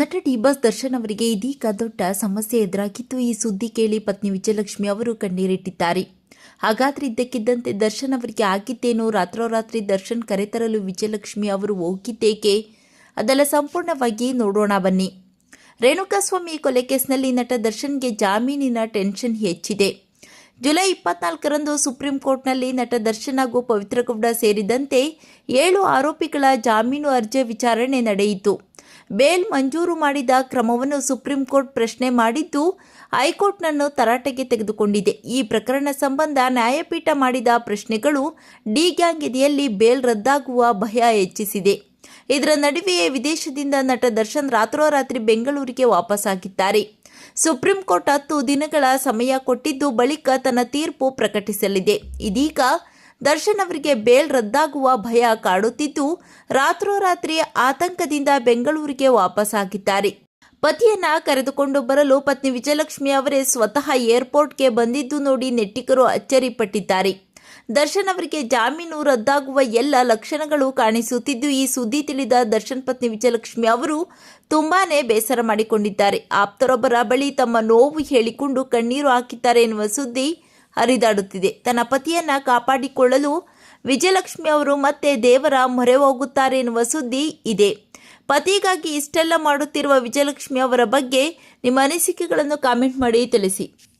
ನಟ D boss Darshan ಅವರಿಗೆ ಇದೀಗ ದೊಡ್ಡ ಸಮಸ್ಯೆ ಎದುರಾಗಿದ್ದು ಈ ಸುದ್ದಿ ಕೇಳಿ ಪತ್ನಿ ವಿಜಯಲಕ್ಷ್ಮಿ ಅವರು ಕಣ್ಣೀರಿಟ್ಟಿದ್ದಾರೆ. ಹಾಗಾದ್ರೆ ಇದ್ದಕ್ಕಿದ್ದಂತೆ ದರ್ಶನ್ ಅವರಿಗೆ ಆಗಿದ್ದೇನು ರಾತ್ರೋರಾತ್ರಿ ದರ್ಶನ್ ಕರೆತರಲು ವಿಜಯಲಕ್ಷ್ಮಿ ಅವರು ಹೋಗಿದ್ದೇಕೆ? ಅದೆಲ್ಲ ಸಂಪೂರ್ಣವಾಗಿ ನೋಡೋಣ ಬನ್ನಿ. ರೇಣುಕಾಸ್ವಾಮಿ ಕೊಲೆ ಕೇಸ್ನಲ್ಲಿ ನಟ ದರ್ಶನ್ಗೆ ಜಾಮೀನಿನ ಟೆನ್ಷನ್ ಹೆಚ್ಚಿದೆ. ಜುಲೈ ಇಪ್ಪತ್ನಾಲ್ಕರಂದು ಸುಪ್ರೀಂ ಕೋರ್ಟ್ನಲ್ಲಿ ನಟ ದರ್ಶನ್ ಹಾಗೂ ಪವಿತ್ರಗೌಡ ಸೇರಿದಂತೆ ಏಳು ಆರೋಪಿಗಳ ಜಾಮೀನು ಅರ್ಜಿ ವಿಚಾರಣೆ ನಡೆಯಿತು. ಬೇಲ್ ಮಂಜೂರು ಮಾಡಿದ ಕ್ರಮವನ್ನು ಸುಪ್ರೀಂ ಕೋರ್ಟ್ ಪ್ರಶ್ನೆ ಮಾಡಿದ್ದು, ಹೈಕೋರ್ಟ್ನನ್ನು ತರಾಟೆಗೆ ತೆಗೆದುಕೊಂಡಿದೆ. ಈ ಪ್ರಕರಣ ಸಂಬಂಧ ನ್ಯಾಯಪೀಠ ಮಾಡಿದ ಪ್ರಶ್ನೆಗಳು ಡಿ ಗ್ಯಾಂಗ್ ಎದೆಯಲ್ಲಿ ಬೇಲ್ ರದ್ದಾಗುವ ಭಯ ಹೆಚ್ಚಿಸಿದೆ. ಇದರ ನಡುವೆಯೇ ವಿದೇಶದಿಂದ ನಟ ದರ್ಶನ್ ರಾತ್ರೋರಾತ್ರಿ ಬೆಂಗಳೂರಿಗೆ ವಾಪಸ್ಸಾಗಿದ್ದಾರೆ. ಸುಪ್ರೀಂ ಕೋರ್ಟ್ ಹತ್ತು ದಿನಗಳ ಸಮಯ ಕೊಟ್ಟಿದ್ದು ಬಳಿಕ ತನ್ನ ತೀರ್ಪು ಪ್ರಕಟಿಸಲಿದೆ. ಇದೀಗ ದರ್ಶನ್ ಅವರಿಗೆ ಬೇಲ್ ರದ್ದಾಗುವ ಭಯ ಕಾಡುತ್ತಿದ್ದು, ರಾತ್ರೋರಾತ್ರಿ ಆತಂಕದಿಂದ ಬೆಂಗಳೂರಿಗೆ ವಾಪಸ್ಸಾಗಿದ್ದಾರೆ ಪತಿಯನ್ನ ಕರೆದುಕೊಂಡು ಬರಲು ಪತ್ನಿ ವಿಜಯಲಕ್ಷ್ಮಿ ಅವರೇ ಸ್ವತಃ ಏರ್ಪೋರ್ಟ್ಗೆ ಬಂದಿದ್ದು ನೋಡಿ ನೆಟ್ಟಿಗರು ಅಚ್ಚರಿಪಟ್ಟಿದ್ದಾರೆ. ದರ್ಶನ್ ಅವರಿಗೆ ಜಾಮೀನು ರದ್ದಾಗುವ ಎಲ್ಲ ಲಕ್ಷಣಗಳು ಕಾಣಿಸುತ್ತಿದ್ದು, ಈ ಸುದ್ದಿ ತಿಳಿದ ದರ್ಶನ್ ಪತ್ನಿ ವಿಜಯಲಕ್ಷ್ಮಿ ಅವರು, ತುಂಬಾನೇ ಬೇಸರ ಮಾಡಿಕೊಂಡಿದ್ದಾರೆ. ಆಪ್ತರೊಬ್ಬರ ಬಳಿ ತಮ್ಮ ನೋವು ಹೇಳಿಕೊಂಡು ಕಣ್ಣೀರು ಹಾಕಿದ್ದಾರೆ ಎನ್ನುವ ಸುದ್ದಿ ಹರಿದಾಡುತ್ತಿದೆ. ತನ್ನ ಪತಿಯನ್ನ ಕಾಪಾಡಿಕೊಳ್ಳಲು ವಿಜಯಲಕ್ಷ್ಮಿ ಅವರು ಮತ್ತೆ ದೇವರ ಮೊರೆ ಹೋಗುತ್ತಾರೆ ಎನ್ನುವ ಸುದ್ದಿ ಇದೆ. ಪತಿಗಾಗಿ ಇಷ್ಟೆಲ್ಲ ಮಾಡುತ್ತಿರುವ ವಿಜಯಲಕ್ಷ್ಮಿ ಅವರ ಬಗ್ಗೆ ನಿಮ್ಮ ಅನಿಸಿಕೆಗಳನ್ನು ಕಾಮೆಂಟ್ ಮಾಡಿ ತಿಳಿಸಿ.